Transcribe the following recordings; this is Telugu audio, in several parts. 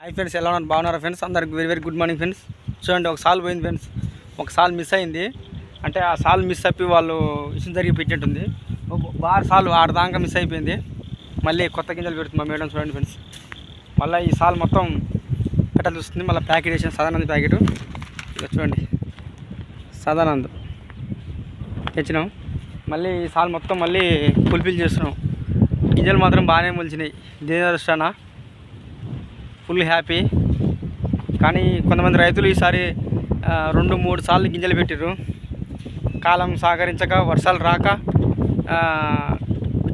హాయ్ ఫ్రెండ్స్ ఎలా ఉన్నారు? బాగున్నారా ఫ్రెండ్స్? అందరికి very very good morning friends చూడండి ఒక సాల్ పోయింది ఫ్రెండ్స్ ఒక సాల్ మిస్ అయింది. అంటే ఆ సాల్ మిస్ అయిపోయి వాళ్ళు ఇచ్చిన జరిగి పెట్టినట్టుంది. ఒక బార్ సాల్ ఆడదాకా మిస్ అయిపోయింది. మళ్ళీ కొత్త గింజలు పెడుతుంది మా మేడం చూడండి ఫ్రెండ్స్ మళ్ళీ ఈ సాల్ మొత్తం పెట్టాల్సి వస్తుంది మళ్ళీ ప్యాకెట్ వేసిన సదానంద్ ప్యాకెట్. ఇలా చూడండి. సదానంద్. తెచ్చినాం. మళ్ళీ ఈ సాల్ మొత్తం మళ్ళీ ఫుల్ఫిల్ చేస్తున్నాం. గింజలు మాత్రం బాగానే మొలిచినాయి. దీని దృష్టానా ఫుల్ హ్యాపీ. కానీ కొంతమంది రైతులు ఈసారి రెండు మూడు సార్లు గింజలు పెట్టిర్రు. కాలం సహకరించక వర్షాలు రాక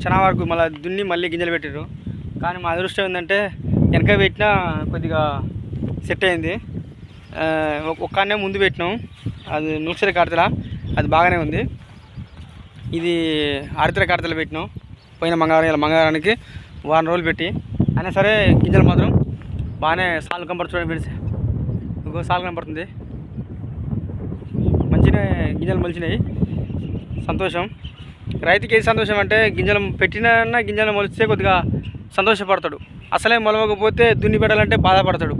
చాలా వరకు మళ్ళీ దున్ని మళ్ళీ గింజలు పెట్టిర్రు. కానీ మా అదృష్టం ఏంటంటే వెనక పెట్టినా కొద్దిగా సెట్ అయింది. ఒక్కనే ముందు పెట్టినాం. అది నూక్షరి కడతల అది బాగానే ఉంది. ఇది ఆరితర కడతలు పెట్టినాం. పోయిన మంగళవారం ఇలా మంగళవారానికి వారం రోజులు పెట్టి. అయినా సరే గింజలు మాత్రం బాగానే సాలు కనపడుతుంది ఫ్రెండ్స్. ఇంకో సాలు కనపడుతుంది మంచిగా గింజలు మొలిచినాయి. సంతోషం. రైతుకి ఏది సంతోషం అంటే గింజలు పెట్టినా గింజలు మొలిస్తే కొద్దిగా సంతోషపడతాడు. అసలే మొలవకపోతే దున్ని పెట్టాలంటే బాధపడతాడు.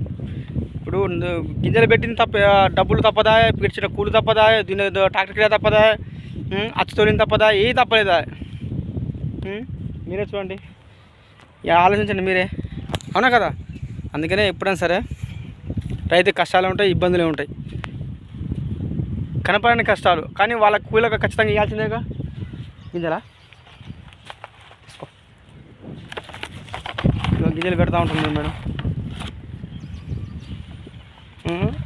ఇప్పుడు గింజలు పెట్టిన తప్ప డబ్బులు తప్పదా? పెట్టిన కూలి తప్పదా? దున్ని ట్రాక్టర్ కిరా తప్పదా? అచ్చు తోలిన తప్పదా? ఏ తప్పలేదా? మీరే చూడండి. ఆలోచించండి మీరే. అవునా కదా? అందుకనే ఎప్పుడైనా సరే రైతు కష్టాలు ఉంటాయి ఇబ్బందులు ఉంటాయి. కనపడని కష్టాలు. కానీ వాళ్ళ కూలకు ఖచ్చితంగా ఇవ్వాల్సిందేగా గింజలా? గింజలు పెడతా ఉంటుంది మేడం.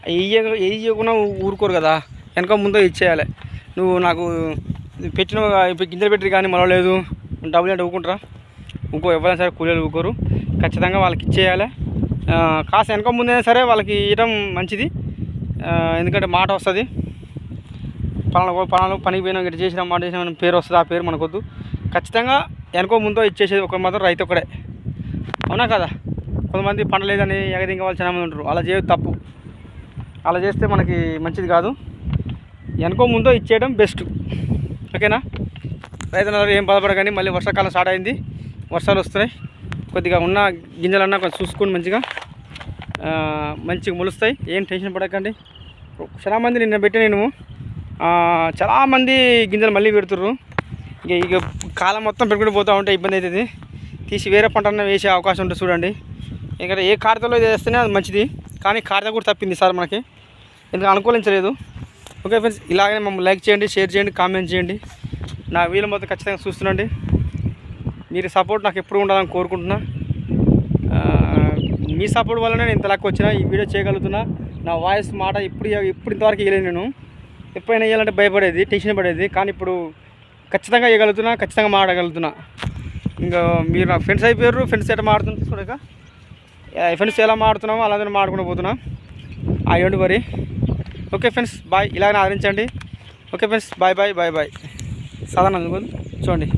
వెయ్య వెయ్యకుండా ఊరుకోరు కదా. వెనక ముందు ఇచ్చేయాలి. నువ్వు నాకు పెట్టిన ఇప్పుడు గింజలు పెట్టి కానీ మరవలేదు డబ్బులు అంటే ఊరుకుంటారా ఊకో ఎవరైనా సరే కూలీలు ఊరుకోరు ఖచ్చితంగా వాళ్ళకి ఇచ్చేయాలి. కాస్త వెనక ముందైనా సరే వాళ్ళకి ఇవ్వడం మంచిది. ఎందుకంటే మాట వస్తుంది. పలానా పలానా పనికి పోయినా ఇట్లా చేసిన మాట చేసిన పేరు వస్తుంది ఆ పేరు మనకొద్దు. ఖచ్చితంగా వెనకో ముందో ఇచ్చేసేది ఒక మాత్రం రైతు ఒకడే అవునా కదా? కొంతమంది పండలేదని ఎగదింగ వాళ్ళు చాలామంది ఉంటారు. అలా చేయదు తప్పు. అలా చేస్తే మనకి మంచిది కాదు. వెనకో ముందో ఇచ్చేయడం బెస్ట్. ఓకేనా? రైతులందరూ ఏం బాధపడకండి. మళ్ళీ వర్షాకాలం స్టార్ట్ అయింది. వర్షాలు వస్తున్నాయి. కొద్దిగా ఉన్న గింజలన్నా కొంచెం చూసుకొని మంచిగా మంచిగా మొలుస్తాయి. ఏం టెన్షన్ పడకండి. చాలామంది నిన్న పెట్టి నేను చాలామంది గింజలు మళ్ళీ పెడుతుర్రు. ఇక ఇక కాలం మొత్తం పెట్టుకుంటూ పోతూ ఉంటే ఇబ్బంది అవుతుంది. తీసి వేరే పంట అన్న వేసే అవకాశం ఉంటుంది చూడండి. ఎందుకంటే ఏ కార్తలో ఇది వేస్తేనే అది మంచిది. కానీ కార్త కూడా తప్పింది సార్ మనకి. ఎందుకు అనుకూలించలేదు. ఓకే ఫ్రెండ్స్ ఇలాగనే మమ్మల్ని లైక్ చేయండి షేర్ చేయండి కామెంట్ చేయండి. నా వీలు మొత్తం ఖచ్చితంగా చూస్తుండండి. మీరు సపోర్ట్ నాకు ఎప్పుడు ఉండాలని కోరుకుంటున్నా. మీ సపోర్ట్ వల్లనే నేను ఇంత వచ్చినా వచ్చిన ఈ వీడియో చేయగలుగుతున్నా. నా వాయిస్ మాట ఇప్పుడు ఇప్పుడు ఇంతవరకు ఇవ్వలేదు నేను. ఎప్పుడైనా ఇవ్వాలంటే భయపడేది టెన్షన్ పడేది. కానీ ఇప్పుడు ఖచ్చితంగా ఇవ్వగలుగుతున్నా ఖచ్చితంగా మాడగలుగుతున్నా ఇంకా మీరు నాకు ఫ్రెండ్స్ అయిపోయారు ఫ్రెండ్స్ ఎట్లా మాడుతున్నారు చూడక? ఫ్రెండ్స్ ఎలా మాడుతున్నామో అలాగే మాడుకుంటూ పోతున్నా. ఆ మరి. ఓకే ఫ్రెండ్స్ బాయ్ ఇలాగనే ఆదరించండి. Okay friends bye bye bye bye సాధారణ చూడండి.